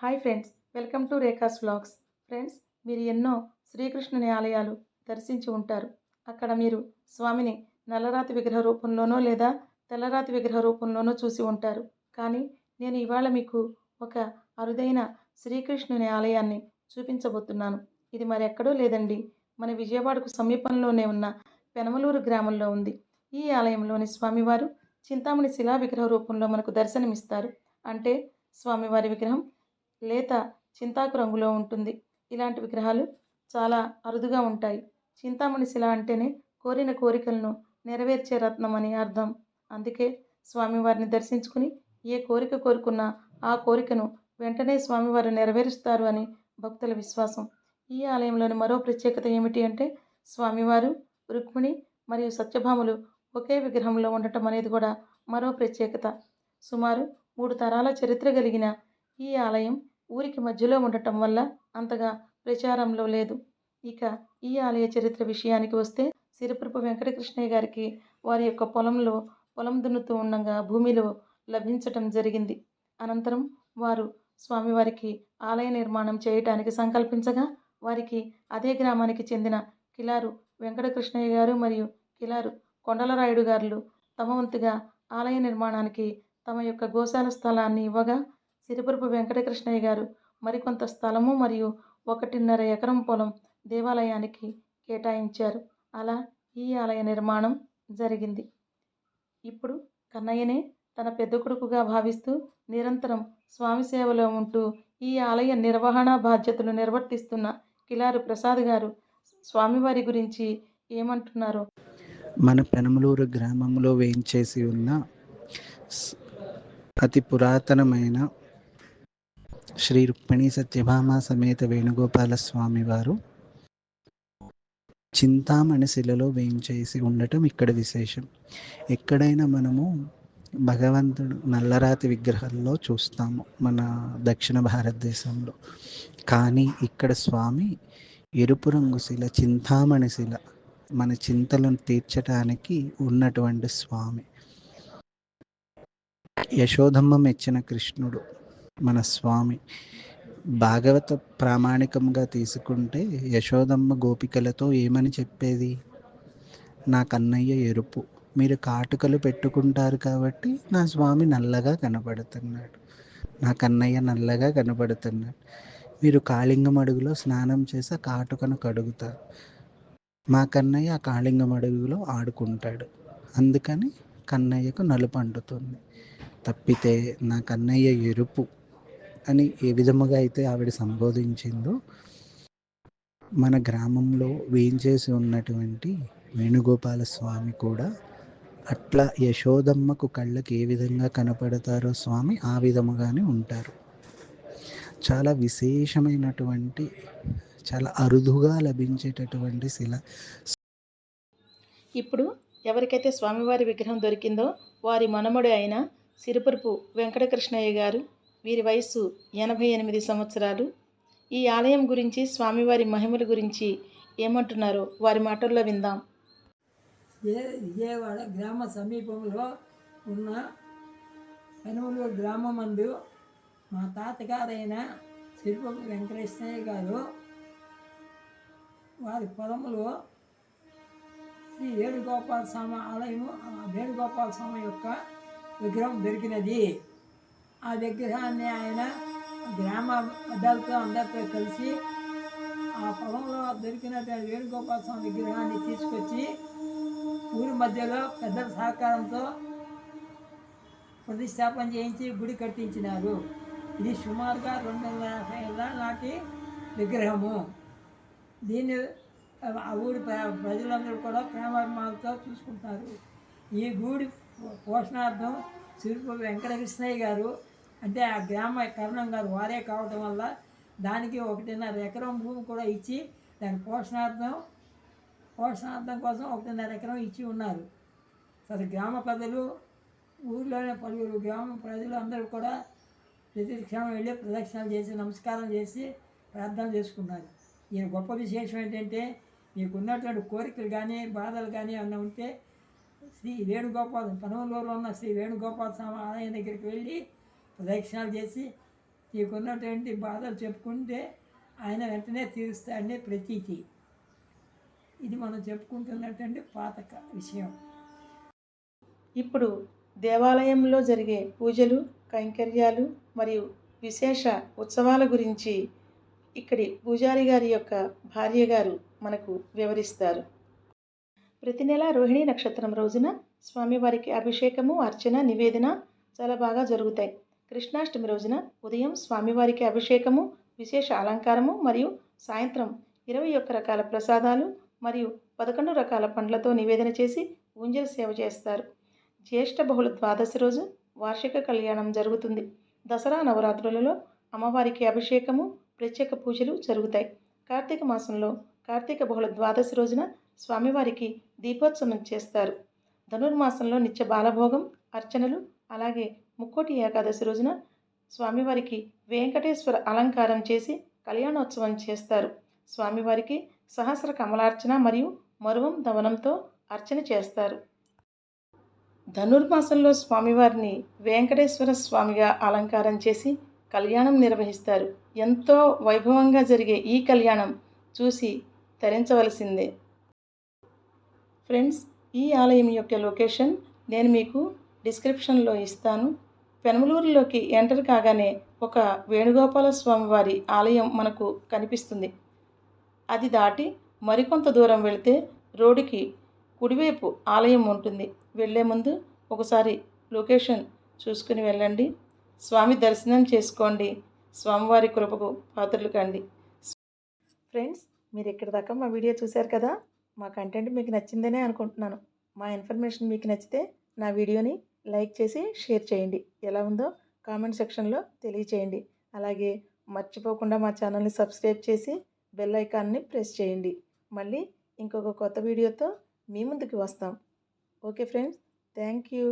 Hi friends welcome to Rekha's vlogs. Friends మీరు ఎన్నో శ్రీకృష్ణుని ఆలయాలు దర్శించి ఉంటారు. అక్కడ మీరు స్వామిని నల్లరాతి విగ్రహ రూపంలోనో లేదా తెల్లరాతి విగ్రహ రూపంలోనో చూసి ఉంటారు. కానీ నేను ఇవాళ మీకు ఒక అరుదైన శ్రీకృష్ణుని ఆలయాన్ని చూపించబోతున్నాను. ఇది మరెక్కడో లేదండి. మన విజయవాడకు సమీపంలోనే ఉన్న పెనమలూరు గ్రామంలో ఉంది. ఈ ఆలయంలోని స్వామివారు చింతామణి శిలా విగ్రహ రూపంలో మనకు దర్శనమిస్తారు. అంటే స్వామివారి విగ్రహం లేత చింతాకు రంగులో ఉంటుంది. ఇలాంటి విగ్రహాలు చాలా అరుదుగా ఉంటాయి. చింతామణి శిల అంటేనే కోరిన కోరికలను నెరవేర్చే రత్నం అని అర్థం. అందుకే స్వామివారిని దర్శించుకుని ఏ కోరిక కోరుకున్నా ఆ కోరికను వెంటనే స్వామివారు నెరవేరుస్తారు అని భక్తుల విశ్వాసం. ఈ ఆలయంలోని మరో ప్రత్యేకత ఏమిటి అంటే స్వామివారు రుక్మిణి మరియు సత్యభామలు ఒకే విగ్రహంలో ఉండటం అనేది కూడా మరో ప్రత్యేకత. సుమారు మూడు తరాల చరిత్ర కలిగిన ఈ ఆలయం ఊరికి మధ్యలో ఉండటం వల్ల అంతగా ప్రచారంలో లేదు. ఇక ఈ ఆలయ చరిత్ర విషయానికి వస్తే సిరిపురపు వెంకటకృష్ణయ్య గారికి వారి యొక్క పొలంలో పొలం దున్నుతూ ఉండగా భూమిలో లభించటం జరిగింది. అనంతరం వారు స్వామివారికి ఆలయ నిర్మాణం చేయటానికి సంకల్పించగా వారికి అదే గ్రామానికి చెందిన కిలారు వెంకటకృష్ణయ్య గారు మరియు కిలారు కొండలరాయుడు గారులు తమ వంతుగా ఆలయ నిర్మాణానికి తమ యొక్క గోశాల స్థలాన్ని ఇవ్వగా సిరిపురపు వెంకటకృష్ణయ్య గారు. మరికొంత స్థలము మరియు ఒకటిన్నర ఎకరం పొలం దేవాలయానికి కేటాయించారు. అలా ఈ ఆలయ నిర్మాణం జరిగింది. ఇప్పుడు కన్నయ్యనే తన పెద్ద కొడుకుగా భావిస్తూ నిరంతరం స్వామి సేవలో ఉంటూ ఈ ఆలయ నిర్వహణ బాధ్యతలు నిర్వర్తిస్తున్న కిలారు ప్రసాద్ గారు స్వామివారి గురించి ఏమంటున్నారో? మన పెనమలూరు గ్రామంలో వేయించేసి ఉన్న అతి పురాతనమైన శ్రీ రుక్మిణి సత్యభామ సమేత వేణుగోపాల స్వామి వారు చింతామణి శిలలో వేయించేసి ఉండటం ఇక్కడ విశేషం. ఎక్కడైనా మనము భగవంతుడు నల్లరాతి విగ్రహాల్లో చూస్తాము మన దక్షిణ భారతదేశంలో. కానీ ఇక్కడ స్వామి ఎరుపు రంగు శిల చింతామణి శిల మన చింతలను తీర్చడానికి ఉన్నటువంటి స్వామి. యశోధమ్మ మెచ్చిన కృష్ణుడు మన స్వామి భాగవత ప్రామాణికంగా తీసుకుంటే యశోదమ్మ గోపికలతో ఏమని చెప్పేది? నా కన్నయ్య ఎరుపు. మీరు కాటుకలు పెట్టుకుంటారు కాబట్టి నా స్వామి నల్లగా కనబడుతున్నాడు. నా కన్నయ్య నల్లగా కనబడుతున్నాడు. మీరు కాళింగం అడుగులో స్నానం చేసి ఆ కాటుకను కడుగుతారు. మా కన్నయ్య ఆ కాళింగం అడుగులో ఆడుకుంటాడు. అందుకని కన్నయ్యకు నలుపు అంటుతుంది. తప్పితే నా కన్నయ్య ఎరుపు. అని ఏ విధముగా అయితే ఆవిడ సంబోధించిందో మన గ్రామంలో వేయించేసి ఉన్నటువంటి వేణుగోపాల స్వామి కూడా అట్లా యశోదమ్మకు కళ్ళకి ఏ విధంగా కనపడతారో స్వామి ఆ విధముగానే ఉంటారు. చాలా విశేషమైనటువంటి చాలా అరుదుగా లభించేటటువంటి శిల ఇప్పుడు ఎవరికైతే స్వామివారి విగ్రహం దొరికిందో వారి మనమడి అయిన సిరిపురపు వెంకటకృష్ణయ్య గారు వీరి వయసు ఎనభై ఎనిమిది సంవత్సరాలు. ఈ ఆలయం గురించి స్వామివారి మహిమల గురించి ఏమంటున్నారో వారి మాటల్లో విందాం. విజయవాడ గ్రామ సమీపంలో ఉన్న పెనుమలూరు గ్రామమందు మా తాతగారైన శిల్పం వెంకటేశ్వరయ్య గారు వారి పొలంలో శ్రీ వేణుగోపాల స్వామి ఆలయము వేణుగోపాల స్వామి యొక్క విగ్రహం దొరికినది. ఆ విగ్రహాన్ని ఆయన గ్రామ పెద్దలతో అందరితో కలిసి ఆ పొలంలో దొరికినటువంటి వేణుగోపాల స్వామి విగ్రహాన్ని తీసుకొచ్చి ఊరి మధ్యలో పెద్దల సహకారంతో ప్రతిష్టాపన చేయించి గుడి కట్టించినారు. ఇది సుమారుగా రెండు వందల యాభై ఏళ్ళ నాటి విగ్రహము. దీన్ని ఆ ఊరి ప్ర- ప్రజలందరూ కూడా ప్రేమాభిమానాలతో చూసుకుంటారు ఈ గుడి పోషణార్థం సిరుపు వెంకటకృష్ణయ్య గారు అంటే ఆ గ్రామ కరణం గారు వారే కావటం వల్ల దానికి ఒకటిన్నర ఎకరం భూమి కూడా ఇచ్చి దాని పోషణార్థం పోషణార్థం కోసం ఒకటిన్నర ఎకరం ఇచ్చి ఉన్నారు. సరే గ్రామ ప్రజలు ఊర్లోనే పలువురు గ్రామ ప్రజలు అందరూ కూడా ప్రతి క్షణం వెళ్ళి ప్రదక్షిణలు చేసి నమస్కారం చేసి ప్రార్థన చేసుకున్నారు. ఈయన గొప్ప విశేషం ఏంటంటే నీకున్నటువంటి కోరికలు కానీ బాధలు కానీ ఏమన్నా ఉంటే శ్రీ వేణుగోపాల్ పనవలూరులో ఉన్న శ్రీ వేణుగోపాల స్వామి ఆలయం దగ్గరికి వెళ్ళి ప్రదక్షిణాలు చేసి నీకున్నటువంటి బాధలు చెప్పుకుంటే ఆయన వెంటనే తీరుస్తాడనే ప్రతీతి. ఇది మనం చెప్పుకుంటున్నటువంటి పాత విషయం. ఇప్పుడు దేవాలయంలో జరిగే పూజలు కైంకర్యాలు మరియు విశేష ఉత్సవాల గురించి ఇక్కడి పూజారి గారి యొక్క భార్య గారు మనకు వివరిస్తారు. ప్రతి నెల రోహిణి నక్షత్రం రోజున స్వామివారికి అభిషేకము అర్చన నివేదన చాలా బాగా జరుగుతాయి. కృష్ణాష్టమి రోజున ఉదయం స్వామివారికి అభిషేకము విశేష అలంకారము మరియు సాయంత్రం ఇరవై ఒక్క రకాల ప్రసాదాలు మరియు పదకొండు రకాల పండ్లతో నివేదన చేసి ఊంజల్ సేవ చేస్తారు. జ్యేష్ఠ బహుళ ద్వాదశి రోజు వార్షిక కళ్యాణం జరుగుతుంది. దసరా నవరాత్రులలో అమ్మవారికి అభిషేకము ప్రత్యేక పూజలు జరుగుతాయి. కార్తీక మాసంలో కార్తీక బహుళ ద్వాదశి రోజున స్వామివారికి దీపోత్సవం చేస్తారు. ధనుర్మాసంలో నిత్య బాలభోగం అర్చనలు అలాగే ముక్కోటి ఏకాదశి రోజున స్వామివారికి వెంకటేశ్వర అలంకారం చేసి కళ్యాణోత్సవం చేస్తారు. స్వామివారికి సహస్ర కమలార్చన మరియు మరువం దవనంతో అర్చన చేస్తారు. ధనుర్మాసంలో స్వామివారిని వెంకటేశ్వర స్వామిగా అలంకారం చేసి కళ్యాణం నిర్వహిస్తారు. ఎంతో వైభవంగా జరిగే ఈ కళ్యాణం చూసి తరించవలసిందే. ఫ్రెండ్స్ ఈ ఆలయం యొక్క లొకేషన్ నేను మీకు డిస్క్రిప్షన్లో ఇస్తాను. పెనమలూరులోకి ఎంటర్ కాగానే ఒక వేణుగోపాల స్వామివారి ఆలయం మనకు కనిపిస్తుంది. అది దాటి మరికొంత దూరం వెళితే రోడ్డుకి కుడివైపు ఆలయం ఉంటుంది. వెళ్ళే ముందు ఒకసారి లొకేషన్ చూసుకుని వెళ్ళండి. స్వామి దర్శనం చేసుకోండి. స్వామివారి కృపకు పాత్రలు కండి. ఫ్రెండ్స్ మీరు ఇక్కడ దాకా మా వీడియో చూశారు కదా? మా కంటెంట్ మీకు నచ్చిందనే అనుకుంటున్నాను. మా ఇన్ఫర్మేషన్ మీకు నచ్చితే నా వీడియోని లైక్ చేసి షేర్ చేయండి. ఎలా ఉందో కామెంట్ సెక్షన్లో తెలియచేయండి. అలాగే మర్చిపోకుండా మా ఛానల్ని సబ్స్క్రైబ్ చేసి బెల్ ఐకాన్ని ప్రెస్ చేయండి. మళ్ళీ ఇంకొక కొత్త వీడియోతో మీ ముందుకు వస్తాం. Okay friends thank you